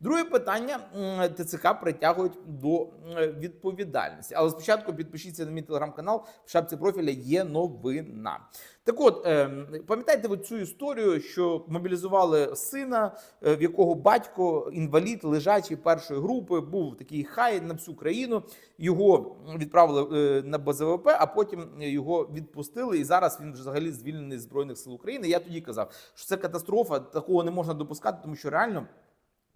Друге питання ТЦК притягують до відповідальності. Але спочатку підпишіться на мій телеграм-канал. В шапці профіля є новина. Так от, ем, пам'ятаєте ви цю історію, що мобілізували сина, е, в якого батько інвалід лежачий першої групи, був такий хай на всю країну. Його відправили е, на БЗВП, а потім його відпустили. І зараз він взагалі звільнений з збройних сил України. Я тоді казав, що це катастрофа, такого не можна допускати, тому що реально.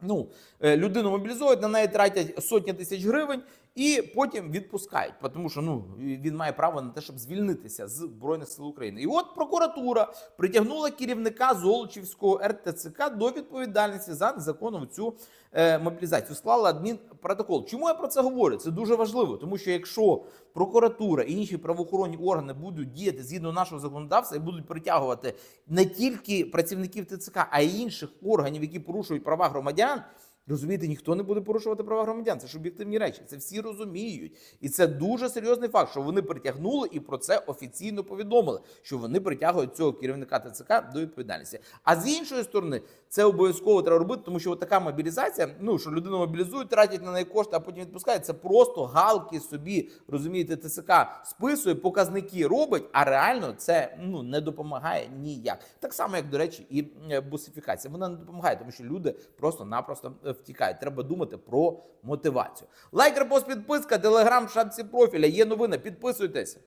Ну, е, людину мобілізують, на неї тратять сотні тисяч гривень і потім відпускають, тому що ну він має право на те, щоб звільнитися з збройних сил України. І от прокуратура притягнула керівника Золочівського РТЦК до відповідальності за незаконну цю е, мобілізацію. Склала адмінпротокол. Чому я про це говорю? Це дуже важливо, тому що якщо прокуратура і інші правоохоронні органи будуть діяти згідно нашого законодавства і будуть притягувати не тільки працівників ТЦК, а й інших органів, які порушують права громадян. down Розумієте, ніхто не буде порушувати права громадян. Це ж об'єктивні речі. Це всі розуміють. І це дуже серйозний факт, що вони притягнули і про це офіційно повідомили, що вони притягують цього керівника ТЦК до відповідальності. А з іншої сторони, це обов'язково треба робити, тому що така мобілізація, ну що людину мобілізують, тратять на неї кошти, а потім відпускають. Це просто галки собі, розумієте, ТЦК списує, показники робить, а реально це ну не допомагає ніяк. Так само, як до речі, і е, бусифікація. Вона не допомагає, тому що люди просто-напросто е, втікають. Треба думати про мотивацію. Лайк, репост, підписка, телеграм, шапці профіля. Є новини. Підписуйтесь.